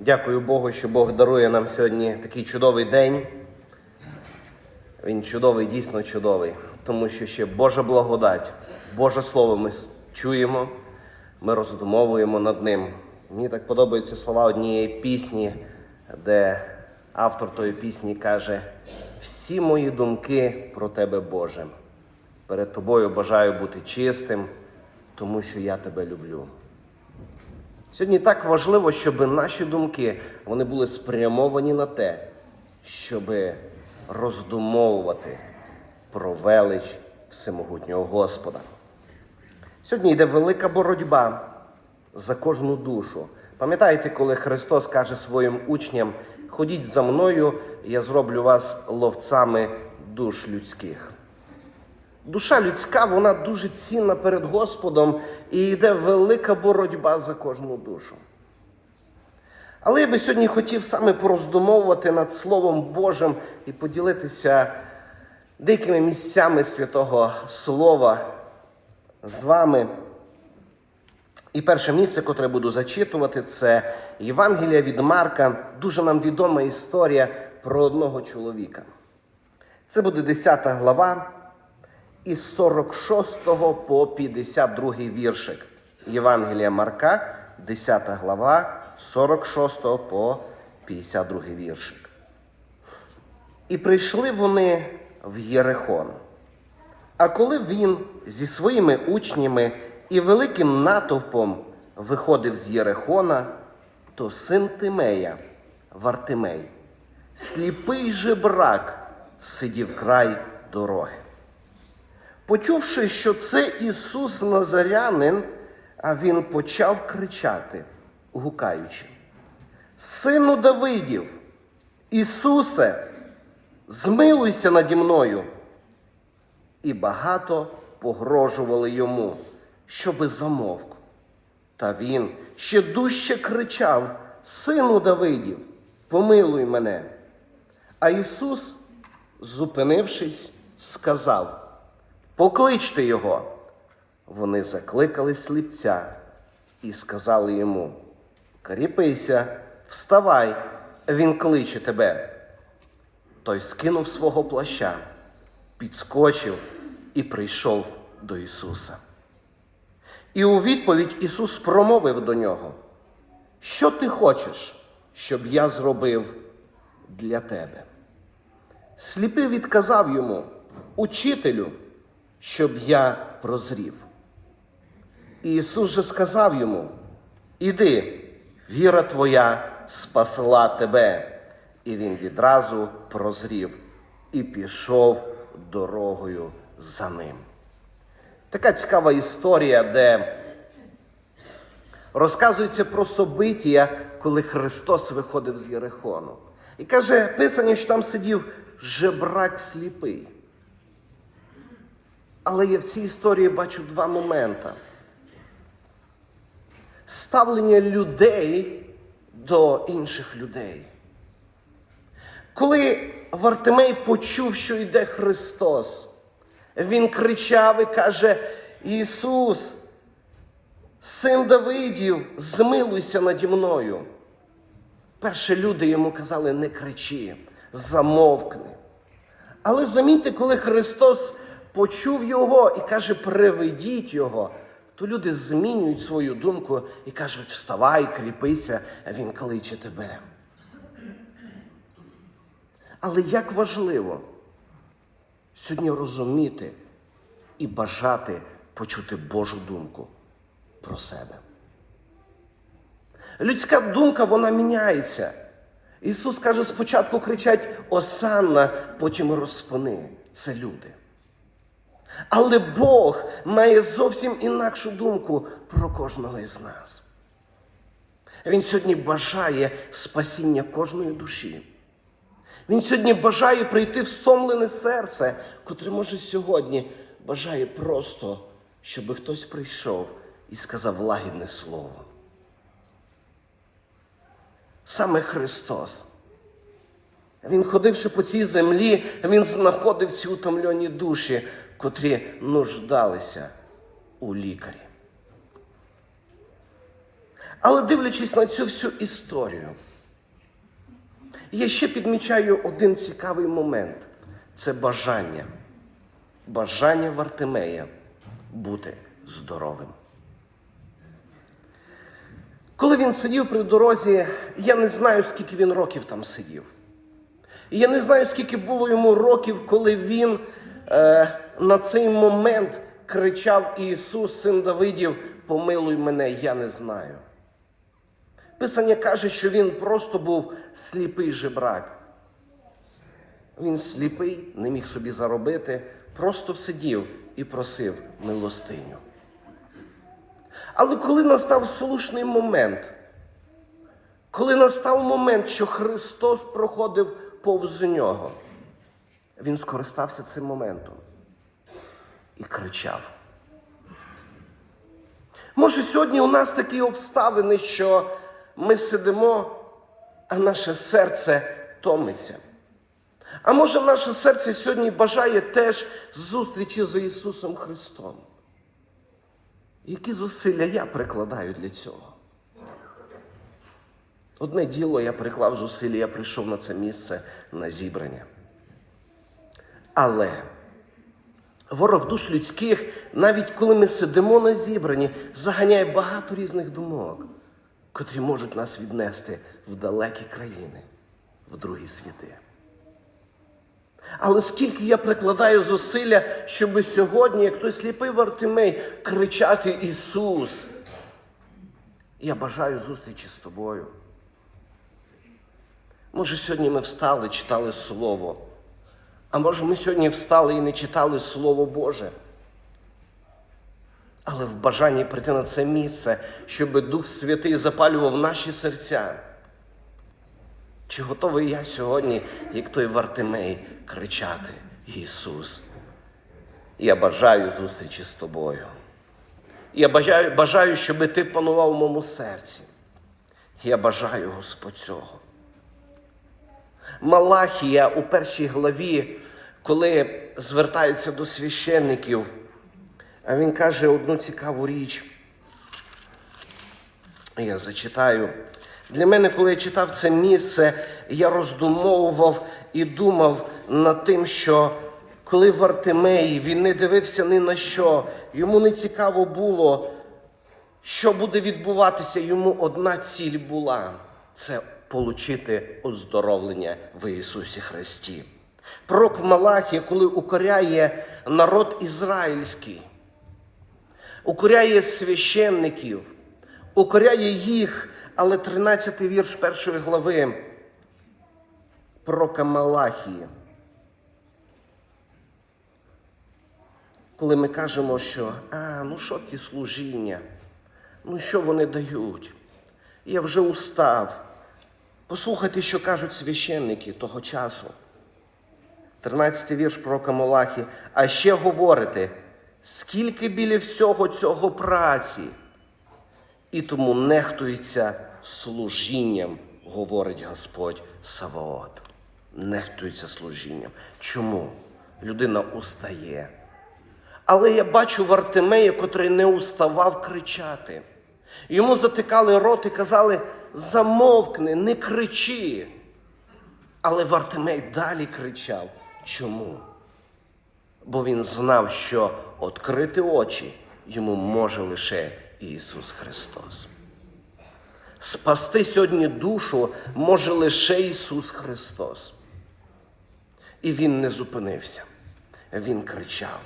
Дякую Богу, що Бог дарує нам сьогодні такий чудовий день. Він чудовий, дійсно чудовий, тому що ще Божа благодать, Боже Слово ми чуємо, ми роздумовуємо над ним. Мені так подобаються слова однієї пісні, де автор тої пісні каже: всі мої думки про тебе, Боже. Перед тобою бажаю бути чистим, тому що я тебе люблю. Сьогодні так важливо, щоб наші думки вони були спрямовані на те, щоб роздумовувати про велич всемогутнього Господа. Сьогодні йде велика боротьба за кожну душу. Пам'ятаєте, коли Христос каже своїм учням: ходіть за мною, я зроблю вас ловцями душ людських. Душа людська, вона дуже цінна перед Господом і йде велика боротьба за кожну душу. Але я би сьогодні хотів саме пороздумовувати над Словом Божим і поділитися деякими місцями святого Слова з вами. І перше місце, котре буду зачитувати, це Євангелія від Марка, дуже нам відома історія про одного чоловіка. Це буде 10 глава із 46 по 52 віршик. Євангелія Марка, 10 глава, 46 по 52 віршик. І прийшли вони в Єрехон. А коли він зі своїми учнями і великим натовпом виходив з Єрехона, то син Тимея, Вартимей, сліпий жебрак, сидів край дороги. Почувши, що це Ісус Назарянин, а він почав кричати, гукаючи: Сину Давидів, Ісусе, змилуйся наді мною. І багато погрожували йому, щоби замовк. Та він ще дужче кричав: Сину Давидів, помилуй мене. А Ісус, зупинившись, сказав: Покличте його. Вони закликали сліпця і сказали йому: Кріпися, вставай, він кличе тебе. Той скинув свого плаща, підскочив і прийшов до Ісуса. І у відповідь Ісус промовив до нього: Що ти хочеш, щоб я зробив для тебе? Сліпий відказав йому, Учителю, щоб я прозрів. І Ісус же сказав йому: Іди, віра твоя спасла тебе. І він відразу прозрів і пішов дорогою за ним. Така цікава історія, де розказується про собиття, коли Христос виходив з Єрихону. І каже, писання, що там сидів жебрак сліпий. Але я в цій історії бачу два моменти. Ставлення людей до інших людей. Коли Вартимей почув, що йде Христос, він кричав і каже: Ісус, син Давидів, змилуйся наді мною. Перші люди йому казали, не кричи, замовкни. Але замітьте, коли Христос почув його і каже, приведіть його, то люди змінюють свою думку і кажуть, вставай, кріпися, він кличе тебе. Але як важливо сьогодні розуміти і бажати почути Божу думку про себе. Людська думка, вона міняється. Ісус каже, спочатку кричать Осанна, потім розпини. Це люди. Але Бог має зовсім інакшу думку про кожного із нас. Він сьогодні бажає спасіння кожної душі. Він сьогодні бажає прийти в стомлене серце, котре може сьогодні бажає просто, щоб хтось прийшов і сказав лагідне слово. Саме Христос. Він, ходивши по цій землі, він знаходив ці утомлені душі, котрі нуждалися у лікарі. Але дивлячись на цю всю історію, я ще підмічаю один цікавий момент це бажання. Бажання Вартимея бути здоровим. Коли він сидів при дорозі, я не знаю, скільки він років там сидів. І я не знаю, скільки було йому років, коли він е, на цей момент кричав Ісус, син Давидів, помилуй мене, я не знаю. Писання каже, що він просто був сліпий жебрак. Він сліпий, не міг собі заробити, просто сидів і просив милостиню. Але коли настав слушний момент, коли настав момент, що Христос проходив повз нього, він скористався цим моментом і кричав. Може, сьогодні у нас такі обставини, що ми сидимо, а наше серце томиться. А може, наше серце сьогодні бажає теж зустрічі з Ісусом Христом. Які зусилля я прикладаю для цього? Одне діло я приклав зусилля, я прийшов на це місце на зібрання. Але ворог душ людських, навіть коли ми сидимо на зібранні, заганяє багато різних думок, котрі можуть нас віднести в далекі країни, в другі світи. Але скільки я прикладаю зусилля, щоб сьогодні, як той сліпий Вартимей, кричати Ісус. Я бажаю зустрічі з тобою. Може, сьогодні ми встали, читали Слово. А може, ми сьогодні встали і не читали Слово Боже. Але в бажанні прийти на це місце, щоб Дух Святий запалював наші серця. Чи готовий я сьогодні, як той Вартимей, кричати Ісус? Я бажаю зустрічі з тобою. Я бажаю, бажаю, щоб ти панував у моєму серці. Я бажаю Господь цього. Малахія у першій главі, коли звертається до священників, а він каже одну цікаву річ. Я зачитаю. Для мене, коли я читав це місце, я роздумовував і думав над тим, що коли Вартимей він не дивився ні на що, йому не цікаво було, що буде відбуватися, йому одна ціль була це получити оздоровлення в Ісусі Христі. Пророк Малахія, коли укоряє народ ізраїльський, укоряє священників, укоряє їх, але 13 вірш першої глави пророка Малахії. Коли ми кажемо, що а, ну що ті служіння, ну що вони дають? Я вже устав. Послухайте, що кажуть священники того часу. 13 вірш пророка Малахі. А ще говорите, скільки біля всього цього праці, і тому нехтується служінням, говорить Господь Саваот. Нехтується служінням. Чому? Людина устає. Але я бачу Вартимея, котрий не уставав кричати. Йому затикали рот і казали: замовкни, не кричи. Але Вартимей далі кричав. Чому? Бо він знав, що відкрити очі йому може лише Ісус Христос. Спасти сьогодні душу може лише Ісус Христос. І Він не зупинився, Він кричав.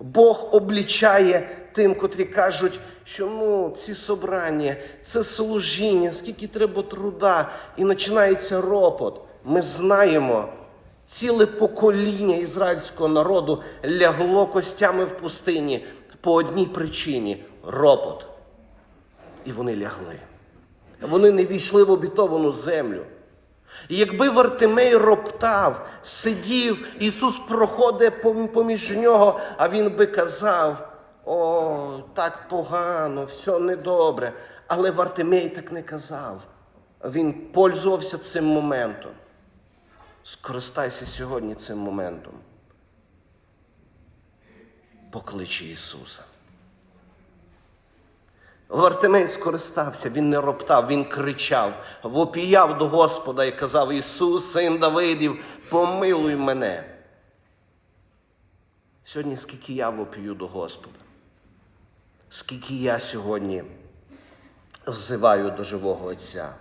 Бог облічає тим, котрі кажуть, що ну, ці собрання, це служіння, скільки треба труда, і починається ропот. Ми знаємо, ціле покоління ізраїльського народу лягло костями в пустині по одній причині ропот. І вони лягли. Вони не війшли в обітовану землю. І якби Вартимей роптав, сидів, Ісус проходить поміж нього, а Він би казав: о, так погано, все недобре. Але Вартимей так не казав. Він пользувався цим моментом. Скористайся сьогодні цим моментом. Покличи Ісуса. Вартимей скористався, він не роптав, він кричав, вопіяв до Господа і казав: Ісус, син Давидів, помилуй мене. Сьогодні скільки я вопію до Господа, скільки я сьогодні взиваю до живого Отця.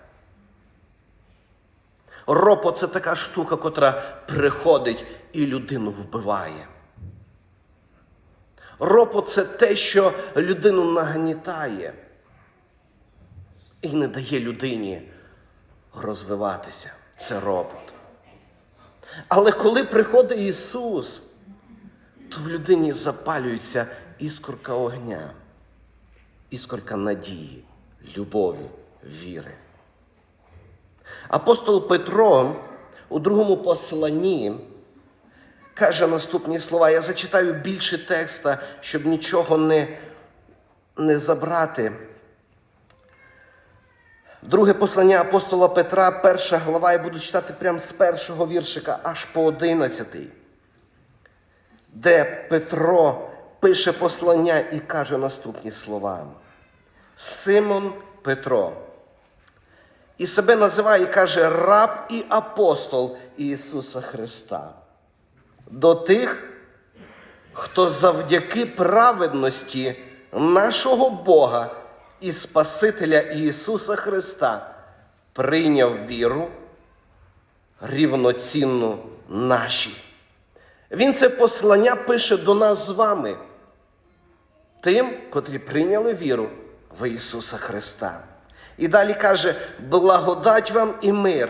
Ропот це така штука, котра приходить і людину вбиває. Ропот це те, що людину нагнітає і не дає людині розвиватися. Це ропот. Але коли приходить Ісус, то в людині запалюється іскорка огня, іскорка надії, любові, віри. Апостол Петро у другому посланні каже наступні слова. Я зачитаю більше текста, щоб нічого не, не забрати. Друге послання апостола Петра, перша глава, я буду читати прямо з першого віршика аж по одинадцятий, де Петро пише послання і каже наступні слова. Симон Петро. І себе називає і каже раб і апостол Ісуса Христа. До тих, хто завдяки праведності нашого Бога і Спасителя Ісуса Христа прийняв віру рівноцінну нашій. Він це послання пише до нас з вами, тим, котрі прийняли віру в Ісуса Христа. І далі каже: благодать вам і мир,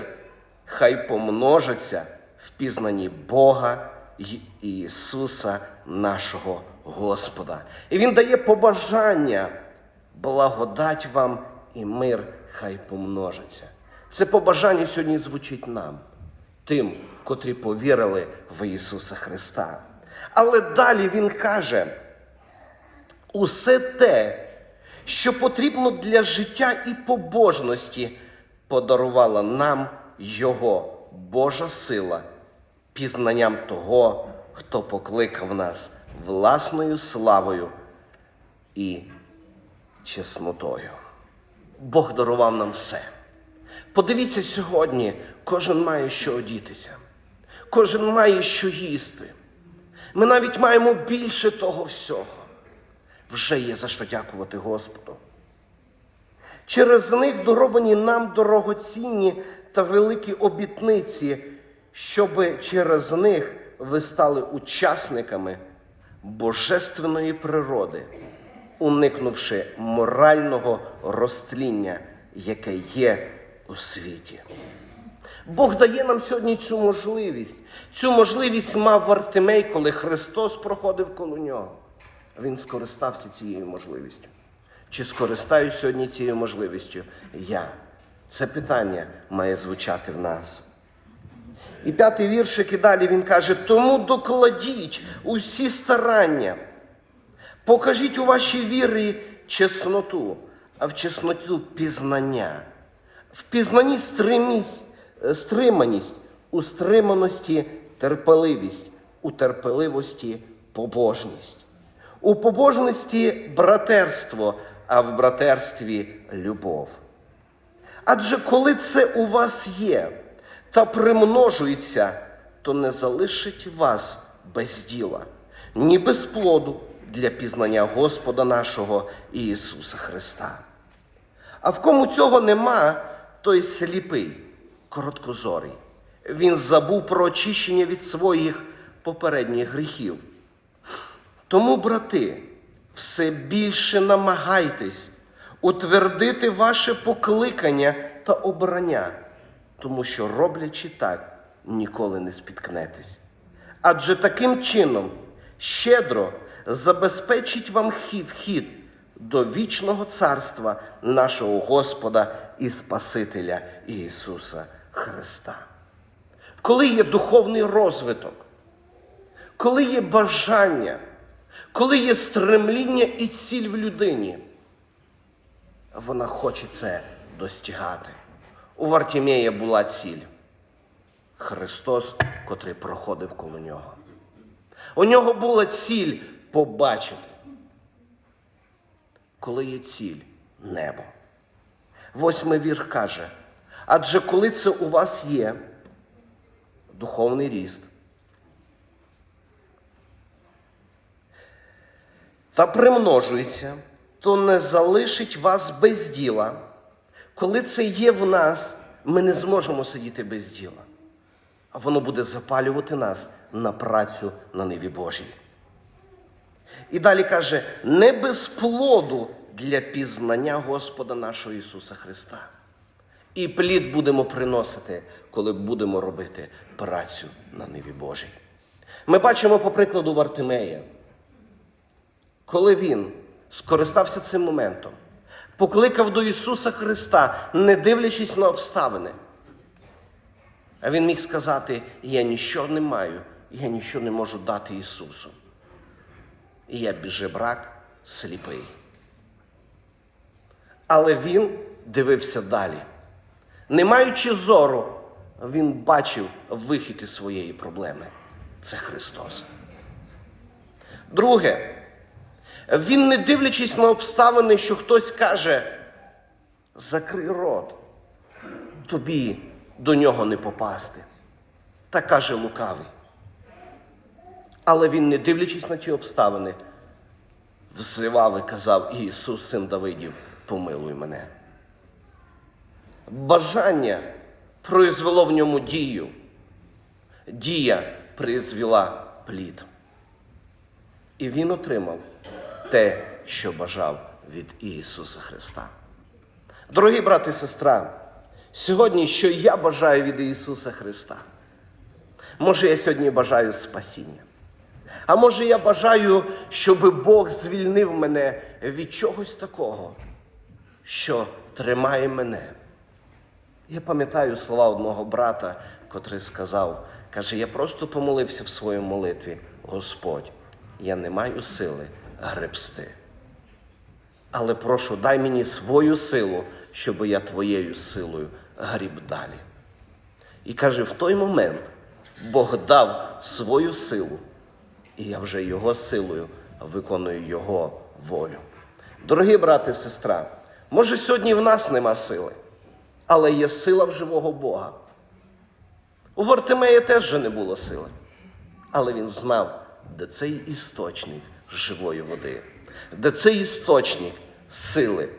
хай помножаться в пізнанні Бога Ісуса нашого Господа. І Він дає побажання, благодать вам і мир, хай помножиться. Це побажання сьогодні звучить нам, тим, котрі повірили в Ісуса Христа. Але далі Він каже, усе те, що потрібно для життя і побожності, подарувала нам Його Божа сила, пізнанням того, хто покликав нас власною славою і чеснотою. Бог дарував нам все. Подивіться сьогодні, кожен має що одітися, кожен має що їсти. Ми навіть маємо більше того всього вже є за що дякувати Господу. Через них даровані нам дорогоцінні та великі обітниці, щоб через них ви стали учасниками божественної природи, уникнувши морального розтління, яке є у світі. Бог дає нам сьогодні цю можливість. Цю можливість мав Вартимей, коли Христос проходив коло нього. Він скористався цією можливістю. Чи скористаюсь сьогодні цією можливістю? Я. Це питання має звучати в нас. І п'ятий віршик і далі він каже: тому докладіть усі старання, покажіть у вашій вірі чесноту, а в чесноту пізнання, в пізнанні стримість, стриманість, у стриманості терпеливість, у терпеливості побожність. У побожності братерство, а в братерстві любов. Адже коли це у вас є та примножується, то не залишить вас без діла, ні без плоду для пізнання Господа нашого Ісуса Христа. А в кому цього нема, той сліпий, короткозорий. Він забув про очищення від своїх попередніх гріхів. Тому, брати, все більше намагайтесь утвердити ваше покликання та обрання, тому що, роблячи так, ніколи не спіткнетесь. Адже таким чином щедро забезпечить вам вхід до вічного царства нашого Господа і Спасителя Ісуса Христа. Коли є духовний розвиток, коли є бажання, коли є стремління і ціль в людині, вона хоче це достигати. У Вартімея була ціль. Христос, котрий проходив коло нього. У нього була ціль побачити. Коли є ціль, небо. Восьмий вірш каже: адже коли це у вас є духовний ріст, та примножується, то не залишить вас без діла. Коли це є в нас, ми не зможемо сидіти без діла, а воно буде запалювати нас на працю на ниві Божій. І далі каже: не без плоду для пізнання Господа нашого Ісуса Христа. І плід будемо приносити, коли будемо робити працю на ниві Божій. Ми бачимо по прикладу Вартимея, коли він скористався цим моментом, покликав до Ісуса Христа, не дивлячись на обставини. А він міг сказати: Я нічого не маю, я нічого не можу дати Ісусу. І я біжебрак сліпий. Але він дивився далі. Не маючи зору, він бачив вихід із своєї проблеми. Це Христос. Друге, він, не дивлячись на обставини, що хтось каже, закрий рот, тобі до нього не попасти. Та каже лукавий. Але він, не дивлячись на ті обставини, взивав і казав, Ісус, син Давидів, помилуй мене. Бажання произвело в ньому дію. Дія призвела плід. І він отримав те, що бажав від Ісуса Христа. Дорогі брати і сестра, сьогодні, що я бажаю від Ісуса Христа? Може, я сьогодні бажаю спасіння. А може, я бажаю, щоб Бог звільнив мене від чогось такого, що тримає мене. Я пам'ятаю слова одного брата, котрий сказав, каже, я просто помолився в своїй молитві, Господь, я не маю сили гребсти. Але прошу, дай мені свою силу, щоб я твоєю силою гріб далі. І каже, в той момент Бог дав свою силу, і я вже його силою виконую Його волю. Дорогі брати і сестра, може сьогодні в нас нема сили, але є сила в живого Бога. У Вартимея теж не було сили, але він знав, де цей істочник живої води, де цей істочник сили,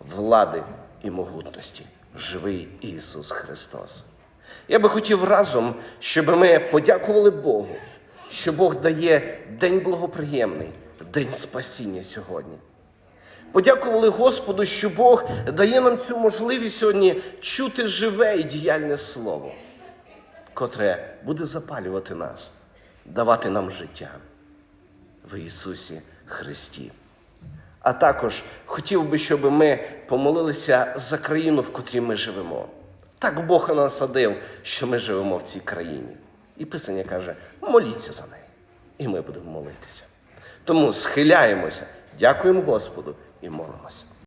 влади і могутності, живий Ісус Христос. Я би хотів разом, щоб ми подякували Богу, що Бог дає день благоприємний, день спасіння сьогодні. Подякували Господу, що Бог дає нам цю можливість сьогодні чути живе і діяльне слово, котре буде запалювати нас, давати нам життя в Ісусі Христі. А також хотів би, щоб ми помолилися за країну, в котрій ми живемо. Так Бог насадив, що ми живемо в цій країні. І Писання каже: моліться за неї. І ми будемо молитися. Тому схиляємося, дякуємо Господу і молимося.